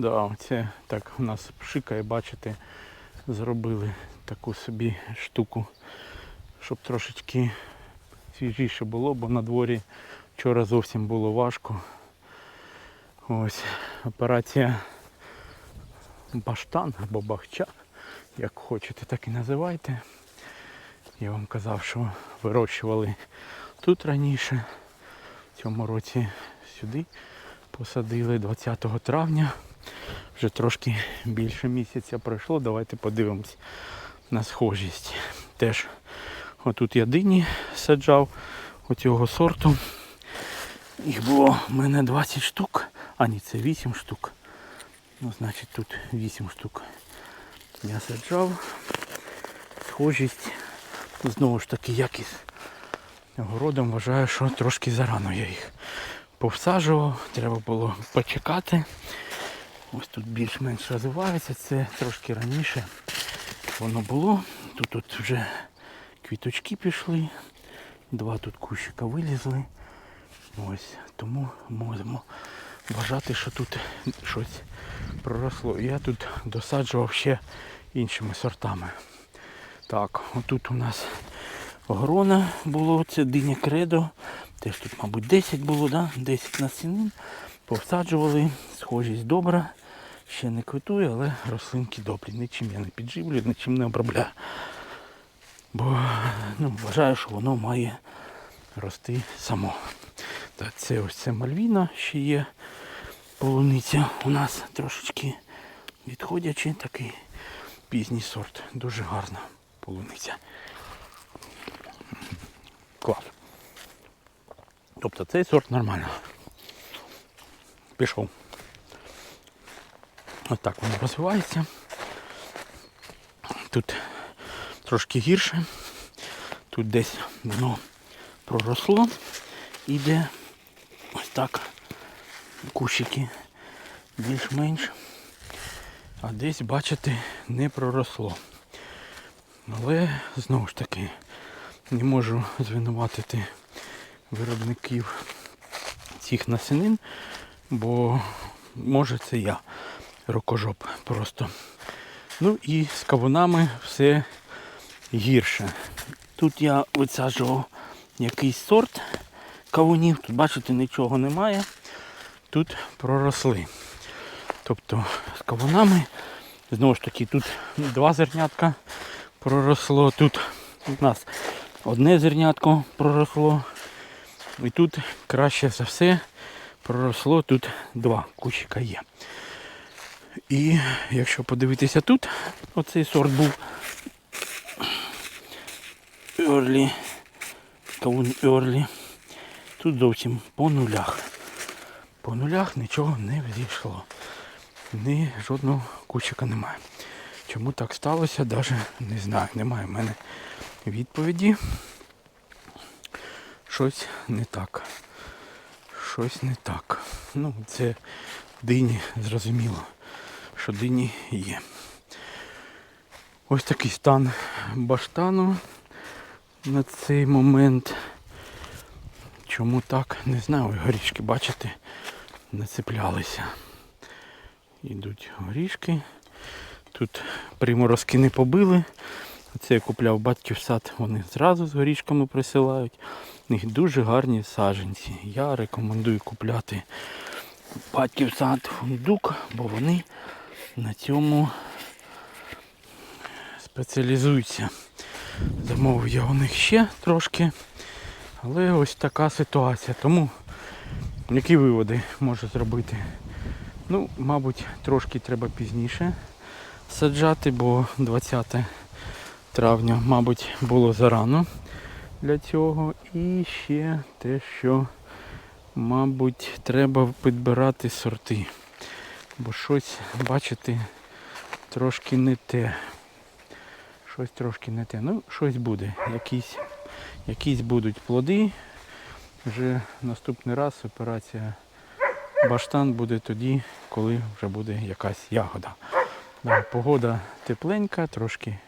Да, це так у нас пшикає, бачите, зробили таку собі штуку, щоб трошечки свіжіше було, бо на дворі вчора зовсім було важко. Ось операція Баштан або Бахча, як хочете, так і називайте. Я вам казав, що вирощували тут раніше. В цьому році сюди посадили 20 травня. Вже трошки більше місяця пройшло. Давайте подивимось на схожість. Теж отут я дині саджав оцього сорту. Їх було в мене 20 штук. А ні, це 8 штук. Ну, значить тут 8 штук. Я саджав. Схожість. Знову ж таки, як городом вважаю, що трошки зарано я їх повсаджував. Треба було почекати. Ось тут більш-менш розвивається, це трошки раніше воно було. Тут, тут вже квіточки пішли, два тут кущика вилізли. Ось, тому можемо вважати, що тут щось проросло. Я тут досаджував ще іншими сортами. Так, отут у нас грона було, це диня кредо. Теж тут, мабуть, 10 було, да? 10 насінин. Повсаджували, схожість добра. Ще не квітує, але рослинки добрі. Нічим я не підживлюю, нічим не обробляю. Бо ну, вважаю, що воно має рости само. Так, це ось це мальвіна ще є. Полуниця у нас трошечки відходячий такий пізній сорт. Дуже гарна полуниця. Клас. Тобто цей сорт нормально. Пішов. Ось так воно розвивається. Тут трошки гірше. Тут десь воно проросло. Іде ось так. Кущики більш-менш. А десь, бачите, не проросло. Але знову ж таки не можу звинуватити виробників цих насінин, бо може це я рукожоп просто. Ну і з кавунами все гірше. Тут я висаджував якийсь сорт кавунів, тут бачите нічого немає. Тут проросли. Тобто з кавунами, знову ж таки, тут два зернятка проросло, тут у нас одне зернятко проросло. І тут краще за все проросло, тут два кущика є. І якщо подивитися тут, оцей сорт був Early, кавун Early. Тут зовсім по нулях. По нулях нічого не вийшло. Ні жодного кущика немає. Чому так сталося, навіть не знаю. Немає в мене відповіді. Щось не так. Щось не так. Ну, це дині, зрозуміло, що дині є. Ось такий стан баштану на цей момент. Чому так? Не знаю. Ой, Горішки, бачите, нацеплялися. Йдуть горішки. Тут приморозки не побили. Оце я купляв батьків сад, вони зразу з горішками присилають. У них дуже гарні саджанці. Я рекомендую купляти батьків сад фундук, бо вони на цьому спеціалізуються. Замовив я у них ще трошки. Але ось така ситуація. Тому які виводи можу зробити? Ну, мабуть, трошки треба пізніше саджати, бо 20 травня, мабуть, було зарано для цього. І ще те, що, мабуть, треба підбирати сорти. Бо щось, бачите, трошки не те. Щось трошки не те. Ну, щось буде. Якісь, якісь будуть плоди. Вже наступний раз операція баштан буде тоді, коли вже буде якась ягода. Да, погода тепленька, трошки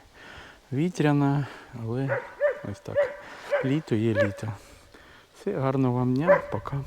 вітряна, але ось так. Літо є літо. Все, гарного вам дня, пока.